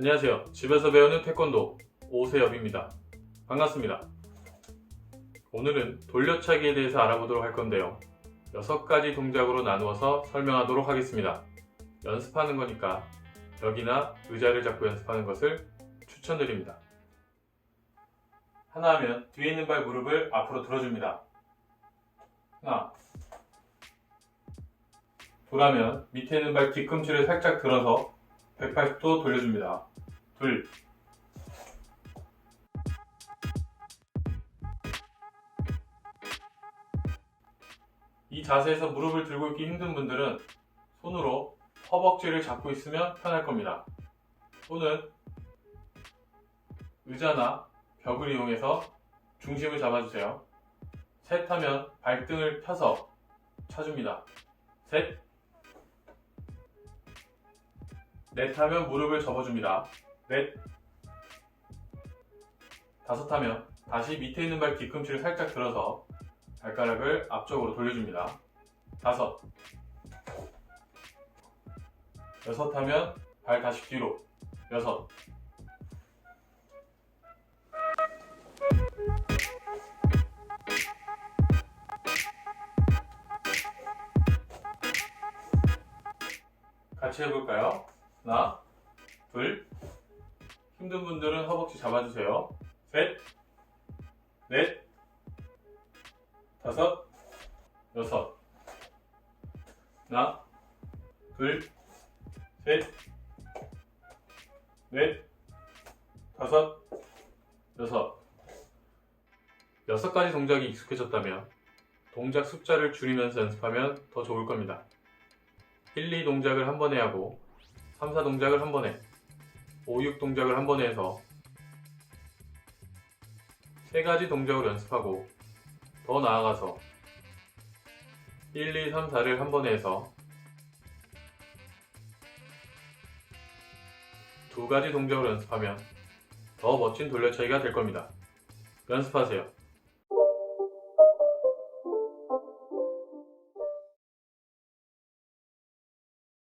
안녕하세요. 집에서 배우는 태권도 오세엽입니다. 반갑습니다. 오늘은 돌려차기에 대해서 알아보도록 할 건데요. 6가지 동작으로 나누어서 설명하도록 하겠습니다. 연습하는 거니까 벽이나 의자를 잡고 연습하는 것을 추천드립니다. 하나 하면 뒤에 있는 발 무릎을 앞으로 들어줍니다. 하나. 둘하면 밑에 있는 발 뒤꿈치를 살짝 들어서 180도 돌려줍니다. 둘. 이 자세에서 무릎을 들고 있기 힘든 분들은 손으로 허벅지를 잡고 있으면 편할 겁니다. 또는 의자나 벽을 이용해서 중심을 잡아주세요. 셋 하면 발등을 펴서 차줍니다. 셋. 넷 하면 무릎을 접어줍니다. 넷. 다섯 하면 다시 밑에 있는 발 뒤꿈치를 살짝 들어서 발가락을 앞쪽으로 돌려줍니다. 다섯. 여섯 하면 발 다시 뒤로. 여섯. 같이 해볼까요? 하나, 둘. 힘든 분들은 허벅지 잡아주세요. 셋, 넷, 다섯, 여섯. 하나, 둘, 셋, 넷, 다섯, 여섯. 여섯 가지 동작이 익숙해졌다면 동작 숫자를 줄이면서 연습하면 더 좋을 겁니다. 1, 2 동작을 한 번에 하고 3, 4 동작을 한 번에 5, 6 동작을 한 번에 해서 세 가지 동작을 연습하고 더 나아가서 1, 2, 3, 4를 한 번에 해서 두 가지 동작을 연습하면 더 멋진 돌려차기가 될 겁니다. 연습하세요.